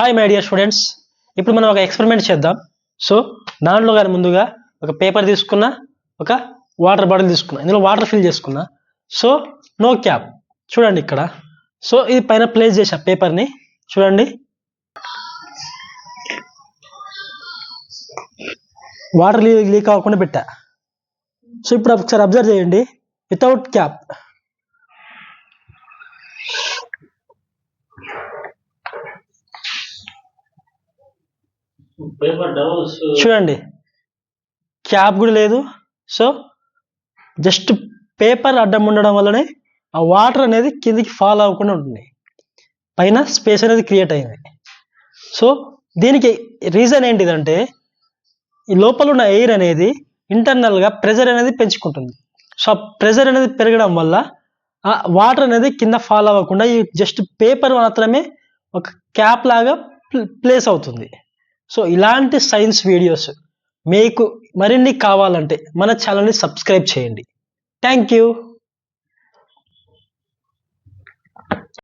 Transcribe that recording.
Hi my dear students ఇప్పుడు మనం ఒక ఎక్స్పెరిమెంట్ చేద్దాం. సో దాంట్లో కానీ ముందుగా ఒక పేపర్ తీసుకున్నా ఒక వాటర్ బాటిల్ తీసుకున్నా. ఇందులో వాటర్ ఫిల్ చేసుకున్నా. సో నో క్యాప్ చూడండి ఇక్కడ. సో ఇది పైన ప్లేస్ చేసా పేపర్ని చూడండి. వాటర్ లీక్ అవ్వకుండా పెట్టా. సో ఇప్పుడు ఒకసారి అబ్జర్వ్ చేయండి. వితౌట్ క్యాప్ చూడండి. క్యాప్ కూడా లేదు. సో జస్ట్ పేపర్ అడ్డం ఉండడం వల్లనే ఆ వాటర్ అనేది కిందికి ఫాల్ అవ్వకుండా ఉంటుంది. పైన స్పేస్ అనేది క్రియేట్ అయింది. సో దీనికి రీజన్ ఏంటిదంటే ఈ లోపల ఉన్న ఎయిర్ అనేది ఇంటర్నల్గా ప్రెజర్ అనేది పెంచుకుంటుంది. సో ఆ ప్రెజర్ అనేది పెరగడం వల్ల ఆ వాటర్ అనేది కింద ఫాల్ అవ్వకుండా ఈ జస్ట్ పేపర్ మాత్రమే ఒక క్యాప్ లాగా ప్లేస్ అవుతుంది. సో ఇలాంటి సైన్స్ వీడియోస్ మీకు మరిన్ని కావాలంటే మన ఛానల్ని సబ్స్క్రైబ్ చేయండి. Thank you.